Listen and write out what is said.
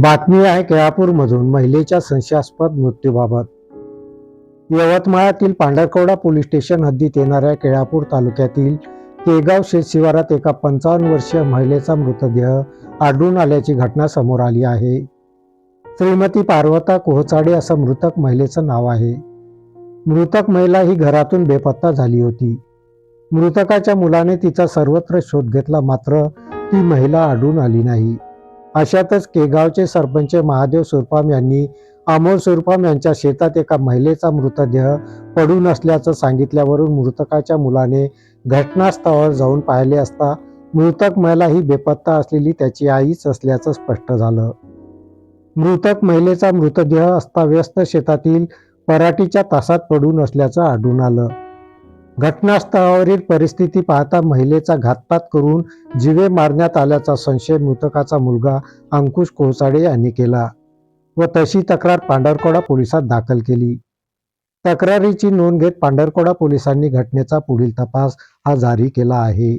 बातमी आहे केळापूरमधून महिलेच्या संशयास्पद मृत्यूबाबत. यवतमाळातील पांढरकवडा पोलीस स्टेशन हद्दीत येणाऱ्या केळापूर तालुक्यातील केगाव शेतशिवारात एका पंचावन्न वर्षीय महिलेचा मृतदेह आढळून आल्याची घटना समोर आली आहे. श्रीमती पार्वता कोहचाडे असं मृतक महिलेचं नाव आहे. मृतक महिला ही घरातून बेपत्ता झाली होती. मृतकाच्या मुलाने तिचा सर्वत्र शोध घेतला मात्र ती महिला आढळून आली नाही. अशातच केगावचे सरपंच महादेव सुरपाम यांनी अमोल सुरपाम यांच्या शेतात एका महिलेचा मृतदेह पडून असल्याचं सांगितल्यावरून मृतकाच्या मुलाने घटनास्थळावर जाऊन पाहिले असता मृतक महिला ही बेपत्ता असलेली त्याची आईच असल्याचं स्पष्ट झालं. मृतक महिलेचा मृतदेह अस्ताव्यस्त शेतातील पराठीच्या तासात पडून असल्याचं आढळून आलं. घटनास्थळावरील परिस्थिती पाहता महिलेचा घातपात करून जिवे मारण्यात आल्याचा संशय मृतकाचा मुलगा अंकुश कोळसाडे यांनी केला व तशी तक्रार पांढरकोडा पोलिसात दाखल केली. तक्रारीची नोंद घेत पांढरकोडा पोलिसांनी घटनेचा पुढील तपास हा जारी केला आहे.